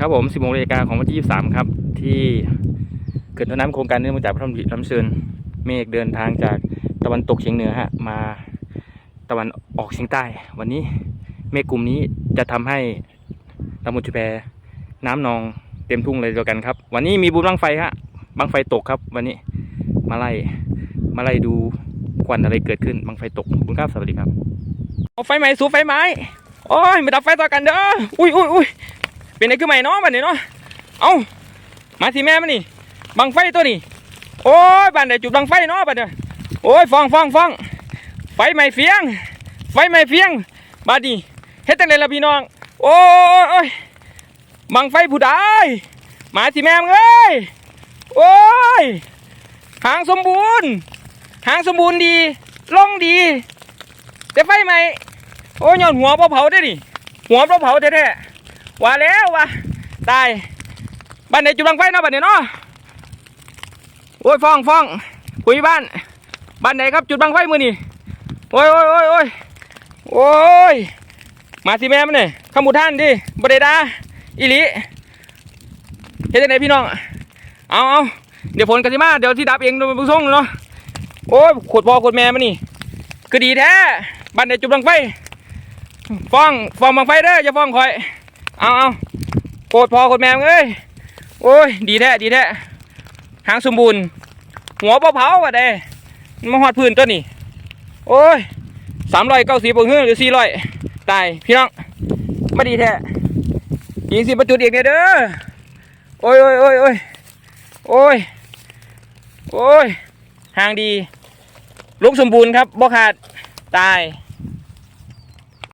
ครับผม 10โมงนาฬิกาของวันที่ 23 ครับ ที่เกิดต้นน้ำโครงการเนื่องมาจากพระธรรมลำเชิญเมฆเดินทางจากตะวันตกเฉียงเหนือฮะมาตะวันออกเฉียงใต้ วันนี้เมฆกลุ่มนี้จะทำให้ตำบลชุแพน้ำนองเต็มทุ่งเลยเดียวกันครับ วันนี้มีบุญบังไฟฮะบังไฟตกครับ วันนี้มาไล่มาไล่ดูควันอะไรเกิดขึ้นบังไฟตกบคุณครับสวัสดีครับเอาไฟไหม้สูบไฟไหม้โอ้ยมาดับไฟต่อกันเด้ออุ้ยอุ้ยอุ้ย เป็นไอ้คือใหม่เนาะบัดนี้เนาะเอามาสิแม่มันนี่บังไฟตัวนี้โอ้ยบันไดจุดบังไฟเนาะบัดเนี่ยโอ้ยฟองฟองฟองไฟไหม้เฟียง ไฟไหม้เฟียงบัดนี้เฮ็ดจังไดล่ะพี่น้อง โอ้ยโอ้ยบังไฟผู้ใดมาสิแม่มึงเอ้ยโอ้ยหางสมบูรณ์หางสมบูรณ์ดีล่องดี แต่ไฟไหม้โอ้ยย้อนหัวบ่เผาได้ดิหัวบ่เผาแท้ๆ ว่าแล้วว่าตายบ้านไหนจุดบังไฟเนาะบ้านไหนเนาะโอ้ยฟ้องฟ้องคุยบ้านบ้านไหนครับจุดบังไฟมือนี่โอ้ยโอ้ยโอ้ยโอ้ยโอ้ยมาสิแม่มันเนี่ยขมุท่านดิบไดดาอีหลีเฮ็ดจังไดพี่น้องเอาเอาเดี๋ยวผลกันสิมาเดี๋ยวที่ดับเองโดยบุญส่งเนาะโอ้ยขวดพอขวดแม่มันนี่คือดีแท้บ้านไหนจุดบังไฟฟ้องฟ้องบังไฟเด้ออย่าฟ้องคอย เอาเอาโคตรพอโคตรแมงเอ้ยโอ้ยดีแท้ดีแท้หางสมบูรณ์ หัวเผาเผาว่ะเด้มาหอดพื้นตัวนี้โอ้ยสามร้อยเก้าสิบหรือสี่ร้อยตายพี่น้องไม่ดีแท้ยิงสิประจุดอีกเนี่ยเด้อโอ้ยโอ้ยโอ้ยโอ้ยโอ้ยโอ้ยห่างดีลูกสมบูรณ์ครับบ่ขาดตาย